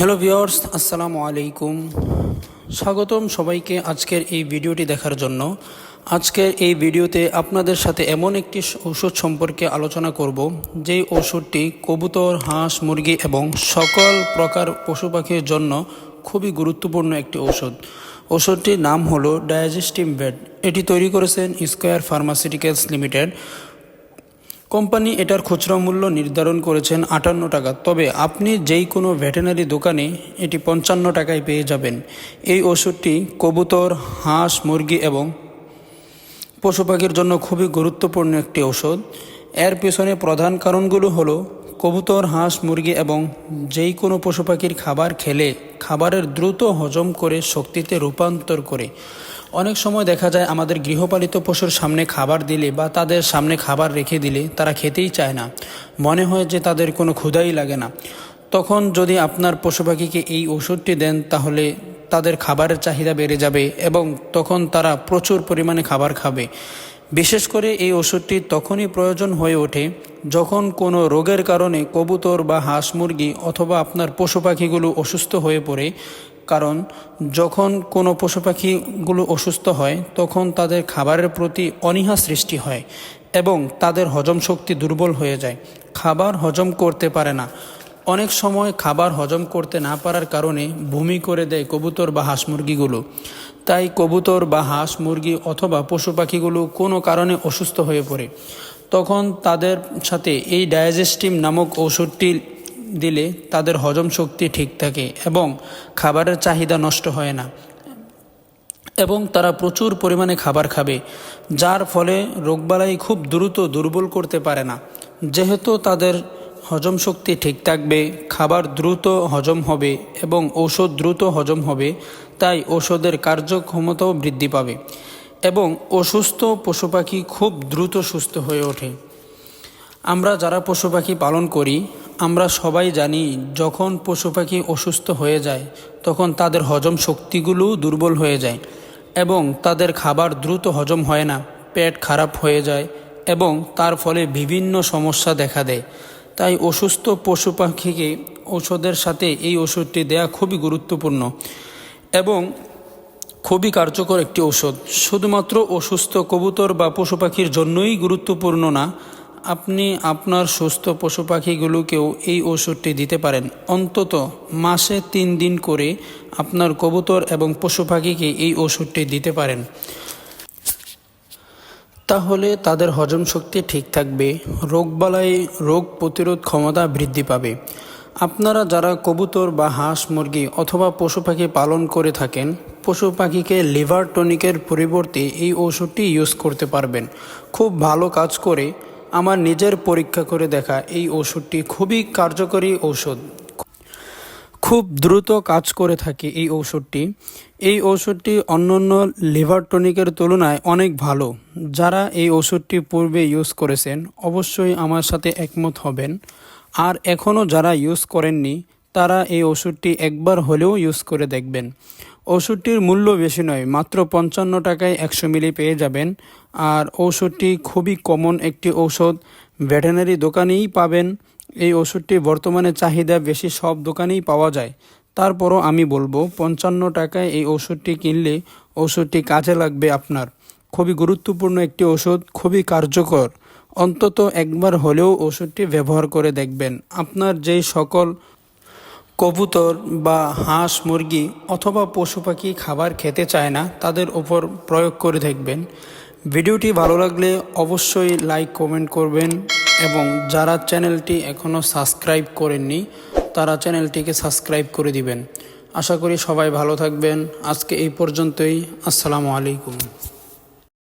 Hello viewers আসসালামু আলাইকুম স্বাগতম সবাইকে আজকের এই ভিডিওটি দেখার জন্য। আজকের এই ভিডিওতে আপনাদের সাথে এমন একটি ওষুধ সম্পর্কে আলোচনা করব, যেই ওষুধটি কবুতর, হাঁস, মুরগি এবং সকল প্রকার পশু পাখির জন্য খুবই গুরুত্বপূর্ণ একটি ওষুধ ওষুধটির নাম হলো ডায়াজেস্টিম বেড এটি তৈরি করেছেন স্কোয়ার ফার্মাসিউটিক্যালস লিমিটেড। কোম্পানি এটার খুচরা মূল্য নির্ধারণ করেছেন আটান্ন টাকা। তবে আপনি যেই কোনো ভেটেনারি দোকানে এটি পঞ্চান্ন টাকায় পেয়ে যাবেন। এই ওষুধটি কবুতর, হাঁস, মুরগি এবং পশু পাখির জন্য খুবই গুরুত্বপূর্ণ একটি ওষুধ এর পিছনে প্রধান কারণগুলো হলো কবুতর, হাঁস, মুরগি এবং যেই কোনো পশু পাখির খাবার খেলে খাবারের দ্রুত হজম করে শক্তিতে রূপান্তর করে। অনেক সময় দেখা যায় আমাদের গৃহপালিত পশুর সামনে খাবার দিলে বা তাদের সামনে খাবার রেখে দিলে তারা খেতেই চায় না। মনে হয় যে তাদের কোনো ক্ষুধাই লাগে না। তখন যদি আপনার পশু পাখিকে এই ওষুধটি দেন, তাহলে তাদের খাবারের চাহিদা বেড়ে যাবে এবং তখন তারা প্রচুর পরিমাণে খাবার খাবে। বিশেষ করে এই ওষুধটি তখনই প্রয়োজন হয়ে ওঠে যখন কোনো রোগের কারণে কবুতর বা হাঁস মুরগি অথবা আপনার পশু পাখিগুলো অসুস্থ হয়ে পড়ে। কারণ যখন কোনো পশু পাখিগুলো অসুস্থ হয়, তখন তাদের খাবারের প্রতি অনীহা সৃষ্টি হয় এবং তাদের হজম শক্তি দুর্বল হয়ে যায়। খাবার হজম করতে পারে না। অনেক সময় খাবার হজম করতে না পারার কারণে ভূমি করে দেয় কবুতর বা হাঁস মুরগিগুলো। তাই কবুতর বা হাঁস, মুরগি অথবা পশু পাখিগুলো কোনো কারণে অসুস্থ হয়ে পড়ে। তখন তাদের সাথে এই ডায়াজেস্টিম নামক ঔষধটি দিলে তাদের হজম শক্তি ঠিক থাকে এবং খাবারের চাহিদা নষ্ট হয় না এবং তারা প্রচুর পরিমাণে খাবার খাবে, যার ফলে রোগবালাই খুব দ্রুত দুর্বল করতে পারে না। যেহেতু তাদের হজম শক্তি ঠিক থাকবে, খাবার দ্রুত হজম হবে এবং ঔষধ দ্রুত হজম হবে, তাই ওষুধের কার্যক্ষমতাও বৃদ্ধি পাবে এবং অসুস্থ পশু পাখি খুব দ্রুত সুস্থ হয়ে ওঠে। আমরা যারা পশু পাখি পালন করি, আমরা সবাই জানি যখন পশু পাখি অসুস্থ হয়ে যায়, তখন তাদের হজম শক্তিগুলোও দুর্বল হয়ে যায় এবং তাদের খাবার দ্রুত হজম হয় না, পেট খারাপ হয়ে যায় এবং তার ফলে বিভিন্ন সমস্যা দেখা দেয়। তাই অসুস্থ পশু পাখিকে ওষুধের সাথে এই ওষুধটি দেয়া খুবই গুরুত্বপূর্ণ এবং খুবই কার্যকর একটি ওষুধ শুধুমাত্র অসুস্থ কবুতর বা পশু পাখির জন্যই গুরুত্বপূর্ণ না, আপনি আপনার সুস্থ পশু পাখিগুলোকেও এই ওষুধটি দিতে পারেন। অন্তত মাসে তিন দিন করে আপনার কবুতর এবং পশু পাখিকে এই ওষুধটি দিতে পারেন। তাহলে তাদের হজম শক্তি ঠিক থাকবে, রোগবালাই, রোগ প্রতিরোধ ক্ষমতা বৃদ্ধি পাবে। আপনারা যারা কবুতর বা হাঁস, মুরগি অথবা পশু পাখি পালন করে থাকেন, পশু পাখিকে লিভার টনিকের পরিবর্তে এই ওষুধটি ইউজ করতে পারবেন। খুব ভালো কাজ করে আমার নিজের পরীক্ষা করে দেখা এই ওষুধটি খুবই কার্যকরী ঔষধ। খুব দ্রুত কাজ করে থাকে এই ঔষধটি। এই ঔষধটি অন্যান্য লিভার টনিকের তুলনায় অনেক ভালো। যারা এই ওষুধটি পূর্বে ইউজ করেছেন, অবশ্যই আমার সাথে একমত হবেন। আর এখনও যারা ইউজ করেননি, তারা এই ওষুধটি একবার হলেও ইউজ করে দেখবেন। ওষুধটির মূল্য বেশি নয়, মাত্র পঞ্চান্ন টাকায় একশো মিলি পেয়ে যাবেন। আর ঔষধটি খুবই কমন একটি ঔষধ। ভেটেনারি দোকানেই পাবেন। এই ওষুধটি বর্তমানে চাহিদা বেশি সব দোকানেই পাওয়া যায়। তারপরও আমি বলব, পঞ্চান্ন টাকায় এই ওষুধটি কিনলে ওষুধটি কাজে লাগবে আপনার। খুবই গুরুত্বপূর্ণ একটি ওষুধ, খুবই কার্যকর। অন্তত একবার হলেও ওষুধটি ব্যবহার করে দেখবেন। আপনার যেই সকল কবুতর বা হাঁস, মুরগি অথবা পশু পাখি খাবার খেতে চায় না, তাদের উপর প্রয়োগ করে দেখবেন। ভিডিওটি ভালো লাগলে অবশ্যই লাইক, কমেন্ট করবেন। এবং যারা চ্যানেলটি এখনও সাবস্ক্রাইব করেননি, তারা চ্যানেলটিকে সাবস্ক্রাইব করে দিবেন। আশা করি সবাই ভালো থাকবেন। আজকে এই পর্যন্তই। আসসালামু আলাইকুম।